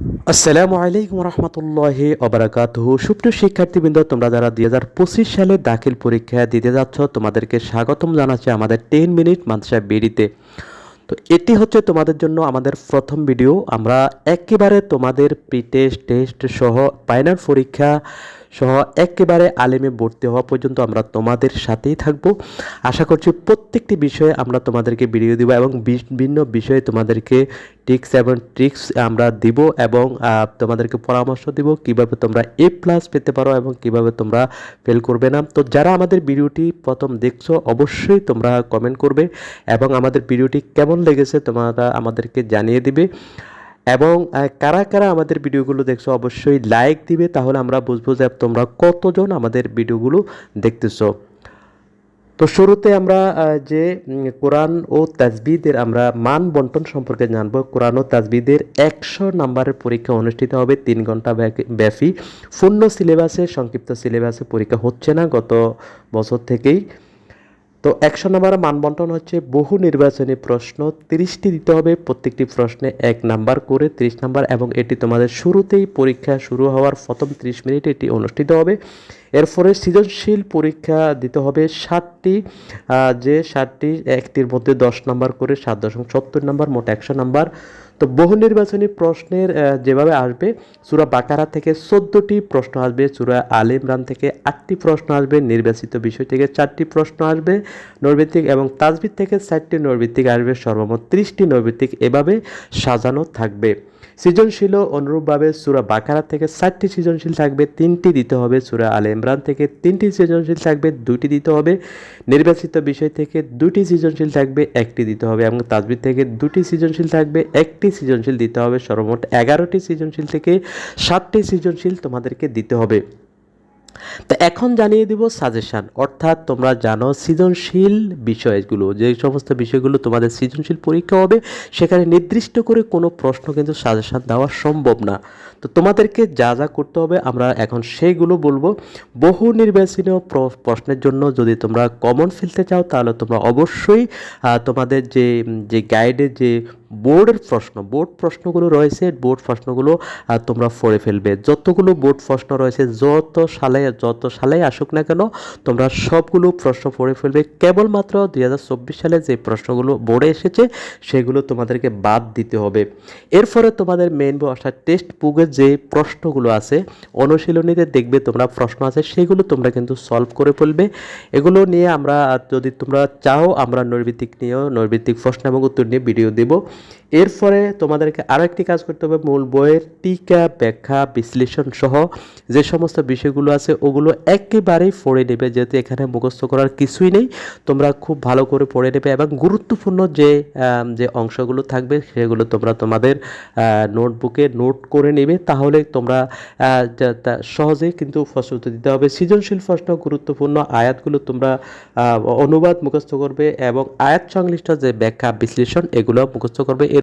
আসসালামু আলাইকুম রহমতুল্লাহি অবরাকাত সুপ্রিয় শিক্ষার্থীবৃন্দ, তোমরা যারা দুই হাজার পঁচিশ সালে দাখিল পরীক্ষা দিতে যাচ্ছ, তোমাদেরকে স্বাগতম জানাচ্ছে আমাদের টেন মিনিট মানসা বিডিতে। তো এটি হচ্ছে তোমাদের জন্য আমাদের প্রথম ভিডিও। আমরা একেবারে তোমাদের প্রি টেস্ট টেস্ট সহ ফাইনাল পরীক্ষা সহ একেবারে আলেমে ভর্তি হওয়া পর্যন্ত আমরা তোমাদের সাথেই থাকব। আশা করছি প্রত্যেকটি বিষয়ে আমরা তোমাদেরকে ভিডিও দিব এবং বিভিন্ন বিষয়ে তোমাদেরকে টিক্স এবং ট্রিক্স আমরা দিব এবং তোমাদেরকে পরামর্শ দিব কীভাবে তোমরা এ প্লাস পেতে পারো এবং কীভাবে তোমরা ফেল করবে না। তো যারা আমাদের ভিডিওটি প্রথম দেখছ, অবশ্যই তোমরা কমেন্ট করবে এবং আমাদের ভিডিওটি কেমন লেগেছে তোমরা আমাদেরকে জানিয়ে দিবে। এবং কারা কারা আমাদের ভিডিওগুলো দেখছ অবশ্যই লাইক দিবে, তাহলে আমরা বুঝব যে তোমরা কতজন আমাদের ভিডিওগুলো দেখতেছো। তো শুরুতে আমরা যে কোরআন ও তাজবিদের আমরা মান বন্টন সম্পর্কে জানব। কোরআন ও তাজবিদের একশো নাম্বারের পরীক্ষা অনুষ্ঠিত হবে তিন ঘণ্টা ব্যাপী। পূর্ণ সিলেবাসে সংক্ষিপ্ত সিলেবাসে পরীক্ষা হচ্ছে না গত বছর থেকেই। তো একশো নাম্বার মানবন্টন হচ্ছে, বহু নির্বাচনী প্রশ্ন, তিরিশটি দিতে হবে, প্রত্যেকটি প্রশ্নে এক নাম্বার করে তিরিশ নাম্বার এবং এটি তোমাদের শুরুতেই পরীক্ষা শুরু হওয়ার প্রথম ত্রিশ মিনিট এটি অনুষ্ঠিত হবে। এরপরে সৃজনশীল পরীক্ষা দিতে হবে আহ, যে ষাটটি একটির মধ্যে দশ নাম্বার করে সাত দশমিক সত্তর নাম্বার মোট একশো নাম্বার। তো বহু নির্বাচনী প্রশ্নের যেভাবে আসবে সুরা বাকারা থেকে চোদ্দোটি প্রশ্ন আসবে সুরা আল ইমরান থেকে আটটি প্রশ্ন আসবে নির্বাচিত বিষয় থেকে চারটি প্রশ্ন আসবে নৈর্ভিত্তিক এবং তাজবিদ থেকে চারটি নৈর্ভিত্তিক আসবে সর্বমোট ত্রিশটি নৈর্ভিত্তিক এভাবে সাজানো থাকবে। সৃজনশীল অনুরূপভাবে সুরা বাকারা থেকে চারটি সৃজনশীল থাকবে তিনটি দিতে হবে সুরা আল ইমরান থেকে তিনটি সৃজনশীল থাকবে দুটি দিতে হবে। নির্বাচিত বিষয় থেকে দুটি সৃজনশীল থাকবে, একটি দিতে হবে এবং তাজবির থেকে দুটি সৃজনশীল থাকবে, একটি সৃজনশীল দিতে হবে। সর্বমোট এগারোটি সৃজনশীল থেকে সাতটি সৃজনশীল তোমাদেরকে দিতে হবে। তো এখন জানিয়ে দিব সাজেশন অর্থাৎ তোমরা জানো সৃজনশীল বিষয়গুলো, যে সমস্ত বিষয়গুলো তোমাদের সৃজনশীল পরীক্ষা হবে, সেখানে নির্দিষ্ট করে কোনো প্রশ্ন কিন্তু সাজেশন দেওয়া সম্ভব না। তো তোমাদেরকে যা যা করতে হবে, আমরা এখন সেইগুলো বলব। বহু নির্বাচনীয় প্র- প্রশ্নের জন্য যদি তোমরা কমন ফেলতে চাও, তাহলে তোমরা অবশ্যই তোমাদের যে যে গাইডের যে বোর্ডের প্রশ্ন, বোর্ড প্রশ্নগুলো রয়েছে, বোর্ড প্রশ্নগুলো তোমরা পড়ে ফেলবে। যতগুলো বোর্ড প্রশ্ন রয়েছে, যত সালে যত সালে আসুক না কেন, তোমরা সবগুলো প্রশ্ন পড়ে ফেলবে। কেবলমাত্র দুই হাজার চব্বিশ সালে যে প্রশ্নগুলো বোর্ডে এসেছে, সেগুলো তোমাদেরকে বাদ দিতে হবে। এরপরে তোমাদের মেইন অর্থাৎ টেক্সট বুকের যে প্রশ্নগুলো আছে, অনুশীলনীতে দেখবে তোমরা প্রশ্ন আছে, সেগুলো তোমরা কিন্তু সলভ করে ফেলবে। এগুলো নিয়ে আমরা যদি তোমরা চাও, আমরা নৈর্ভিত্তিক নিয়েও নৈর্ভিত্তিক প্রশ্ন এবং উত্তর নিয়ে ভিডিও দেব। এরপরে তোমাদেরকে আরেকটি কাজ করতে হবে, মূল বইয়ের টিকা, ব্যাখ্যা, বিশ্লেষণ সহ যে সমস্ত বিষয়গুলো আছে ওগুলো একেবারেই পড়ে নেবে, যেহেতু এখানে মুখস্থ করার কিছুই নেই। তোমরা খুব ভালো করে পড়ে নেবে এবং গুরুত্বপূর্ণ যে যে অংশগুলো থাকবে সেগুলো তোমরা তোমাদের নোটবুকে নোট করে নেবে। তাহলে তোমরা সহজেই কিন্তু উত্তর দিতে হবে। সৃজনশীল প্রশ্ন, গুরুত্বপূর্ণ আয়াতগুলো তোমরা অনুবাদ মুখস্থ করবে এবং আয়াত সংশ্লিষ্ট যে ব্যাখ্যা, বিশ্লেষণ, এগুলো মুখস্থ করবে এর